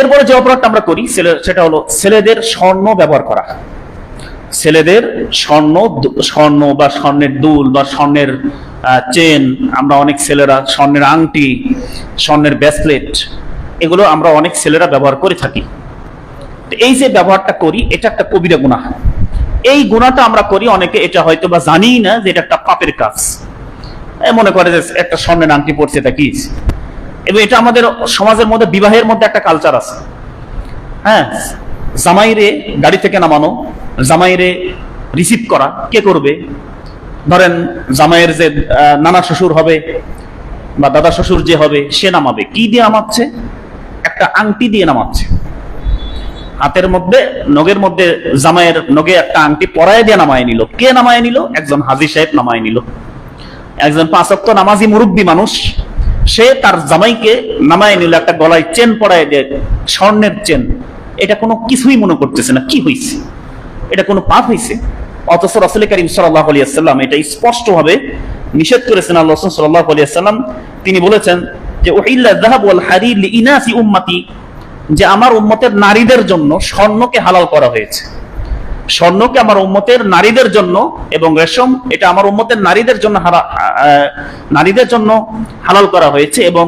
এরপরে যে অপরাধটা আমরা করি সেটা হলো ছেলেদের স্বর্ণ ব্যবহার করা। ছেলেদের স্বর্ণ স্বর্ণ বা স্বর্ণের দুল বা স্বর্ণের চেন, আমরা অনেক ছেলেরা, স্বর্ণের আংটি, স্বর্ণের ব্রেসলেট, এগুলো আমরা অনেক ছেলেরা ব্যবহার করে থাকি। এই যে ব্যবহারটা করি, এটা একটা কবিরা গুনাহ। এই গুণাটা আমরা করি, অনেকে এটা হয়তো বা জানিই না যে এটা একটা পাপের কাজ। মনে করে যে একটা স্বর্ণের আংটি পড়ছে, এটা কি? এবং এটা আমাদের সমাজের মধ্যে, বিবাহের মধ্যে একটা কালচার আছে। হ্যাঁ? জামাইরে গাড়ি থেকে নামানো, জামাইরে রিসিভ করা, কে করবে? ধরেন জামাইয়ের যে নানা শ্বশুর হবে বা দাদা শ্বশুর যে হবে, সে নামাবে। কি দিয়ে নামাচ্ছে? একটা আংটি দিয়ে নামাচ্ছে। হাতের মধ্যে, নগের মধ্যে জামাইয়ের নগে একটা আংটি পরায় দিয়ে নামায় নিল। কে নামায় নিল? একজন হাজি সাহেব নামায় নিল। একজন পাঁচক্ত নামাজি মুরব্বী মানুষ। সে তার জামাইকে নামায় নিল, একটা গলায় চেন পড়ায় দিয়ে, স্বর্ণের চেন। এটা কোনো কিছুই মনে করতেছে না, কি হয়েছে এটা কোনো পাপ হয়েছে অথচ রাসুল করিম সাল্লাহ আলিয়াল্লাম এটা স্পষ্টভাবে নিষেধ করেছেন আল্লাহ সাল্লাহ আলিয়াল্লাম তিনি বলেছেন যে ওহিল্লা জাহাব ওয়াল হারির ইনাসি উম্মাতি যে আমার উম্মতের নারীদের জন্য স্বর্ণকে হালাল করা হয়েছে। স্বর্ণকে আমার উম্মতের নারীদের জন্য এবং রেশম, এটা আমার উম্মতের নারীদের জন্য নারীদের জন্য হালাল করা হয়েছে এবং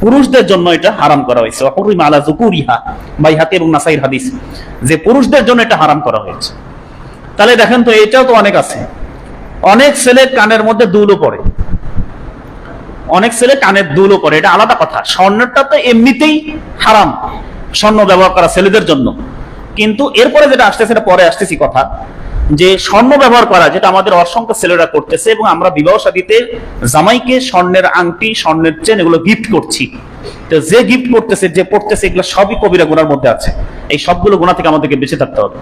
পুরুষদের জন্য এটা হারাম করা হয়েছে। অপরিম আলা জুকুরিহা বাই হাতে এবং নাসাইর হাদিস। যে পুরুষদের জন্য এটা হারাম করা হয়েছে। তাহলে দেখেন তো, এটাও তো অনেক আছে। অনেক ছেলে কানের মধ্যে দুলও পড়ে। অনেক ছেলে কানের দুলও পড়ে, এটা আলাদা কথা। স্বর্ণটা তো এমনিতেই হারাম, স্বর্ণ ব্যবহার করা ছেলেদের জন্য। কিন্তু এরপরে যেটা আসতেছে সেটা পরে আসতেছি কথা? যে স্বর্ণ ব্যবহার করা, যেটা আমাদের অসংখ্য ছেলেরা করতেছে এবং আমরা বিবাহ সাদীতে জামাইকে স্বর্ণের আংটি, স্বর্ণের চেন এগুলো গিফট করছি। তো যে গিফট করতেছে, যে পড়তেছে, এগুলো সবই কবিরা গুণার মধ্যে আছে। এই সবগুলো গুণা থেকে আমাদেরকে বেঁচে থাকতে হবে।